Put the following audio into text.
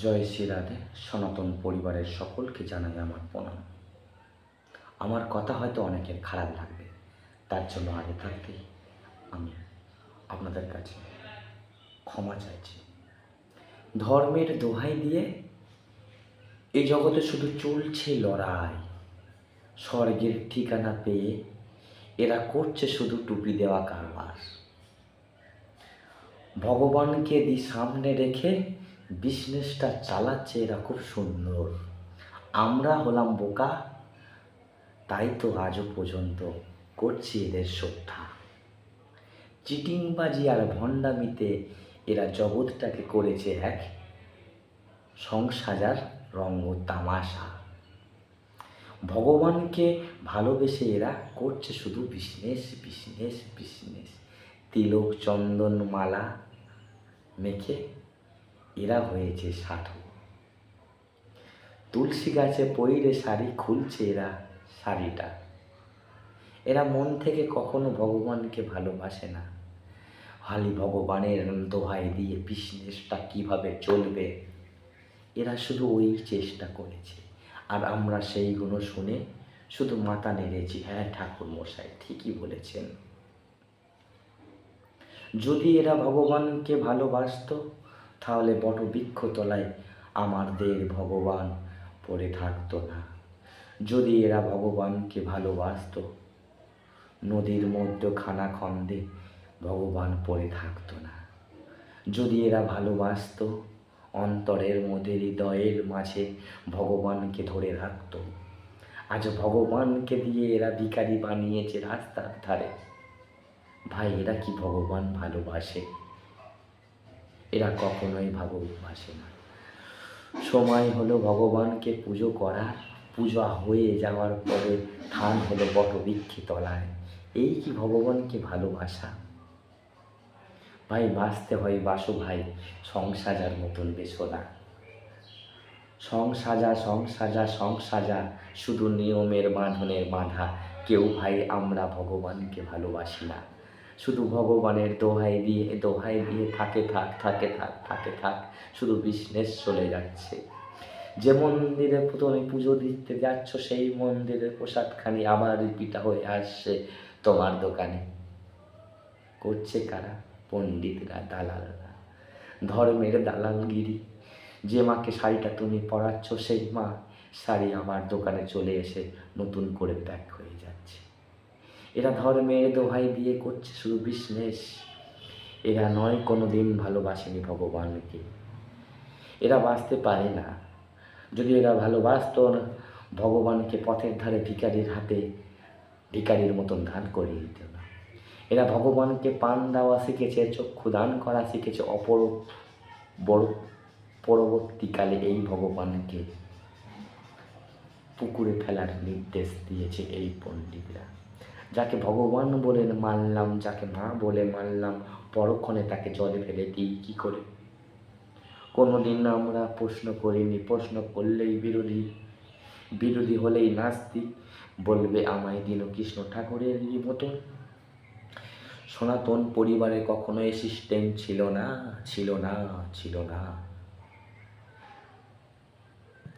জয় শ্রী রাধে, সনাতন পরিবারের সকলকে জানাই আমার প্রণাম। আমার কথা হয়তো অনেকের খারাপ লাগবে, তার জন্য আগে থাকতেই আমি আপনাদের কাছে ক্ষমা চাইছি। ধর্মের দোহাই দিয়ে এই জগতে শুধু চলছে লড়াই, স্বর্গের ঠিকানা পেয়ে এরা করছে শুধু টুপি দেওয়া কারবার। ভগবানকে দি সামনে রেখে বিজনেসটা চালাচ্ছে এরা খুব সুন্দর। আমরা হলাম বোকা, তাই তো আজও পর্যন্ত করছি এদের শ্রদ্ধা চিটিংবাজি আর ভণ্ডামিতে এরা জগৎটাকে করেছে এক সংসাজার রঙ্গ তামাশা। ভগবানকে ভালোবেসে এরা করছে শুধু বিজনেস বিজনেস বিজনেস। তিলক চন্দন মালা মেখে এরা হয়েছে সাধু। তুলসী গাছে পইরে শাড়ি খুলছে এরা শাড়িটা। এরা মন থেকে কখনো ভগবানকে ভালোবাসে না। হালি ভগবানের দোহাই দিয়ে বিজনেসটা কীভাবে চলবে? এরা শুধু ওই চেষ্টা করেছে। আর আমরা সেইগুলো শুনে শুধু মাথা নেড়েছি হ্যাঁ ঠাকুর মশাই, ঠিকই বলেছেন। যদি এরা ভগবানকে ভালোবাসতো তাহলে বটবৃক্ষ তলায় আমাদের ভগবান পড়ে থাকতো না। যদি এরা ভগবানকে ভালোবাসতো, নদীর মধ্যে খানা খন্দে ভগবান পড়ে থাকতো না। যদি এরা ভালোবাসতো, অন্তরের মধ্যে হৃদয়ের মাঝে ভগবানকে ধরে রাখতো, আজ ভগবানকে দিয়ে এরা ভিখারি বানিয়েছে রাস্তার ধারে। ভাই, এরা কি ভগবান ভালোবাসে? এরা কখনোই ভালোবাসে না। সময় হলো ভগবানকে পুজো করার। পূজা হয়ে যাওয়ার পরে ঠান হলো বটবৃক্ষে তলায় এই কি ভগবানকে ভালোবাসা? ভাই, বাঁচতে হয়, বাসো ভাই, সংসাজার মতন বেশো না সংসাজা সংসাজা সংসাজা, শুধু নিয়মের বাঁধনের বাঁধা। কেউ ভাই, আমরা ভগবানকে ভালোবাসি না। শুধু ভগবানের দোহাই দিয়ে দোহাই দিয়ে থাকে, থাক থাকে থাক থাকে, থাক, শুধু বিজনেস চলে যাচ্ছে। যে মন্দিরে তুমি পুজো দিতে যাচ্ছ, সেই মন্দিরের প্রসাদখানি আবার রিপিটা হয়ে আসছে তোমার দোকানে। করছে কারা? পণ্ডিতরা, দালালরা। ধর্মের দালালগিরি। যে মাকে শাড়িটা তুমি পরাচ্ছ, সেই মা শাড়ি আমার দোকানে চলে এসে নতুন করে প্যাক হয়ে যাচ্ছে। এরা ধর্মের দোহাই দিয়ে করছে শুধু বিজনেস এরা নয় কোনো দিন ভালোবাসেনি ভগবানকে। এরা বাঁচতে পারে না। যদি এরা ভালোবাসতো ভগবানকে পথের ধারে ভিকারির হাতে ভিকারির মতন দান করে দিত না। এরা ভগবানকে পান দেওয়া শিখেছে, চক্ষু দান করা শিখেছে, অপর বড় পরবর্তীকালে এই ভগবানকে পুকুরে ফেলার নির্দেশ দিয়েছে এই পণ্ডিতরা। যাকে ভগবান বলে মানলাম, যাকে মা বলে মানলাম, পরক্ষণে তাকে জলে ফেলে দিই, কী করে? কোনো দিন আমরা প্রশ্ন করিনি, প্রশ্ন করলেই বিরোধী। বিরোধী হলেই নাস্তিক, বলবে আমায় দিন কৃষ্ণ ঠাকুরের মতন। সনাতন পরিবারে কখনো এই সিস্টেম ছিল না ছিল না ছিল না।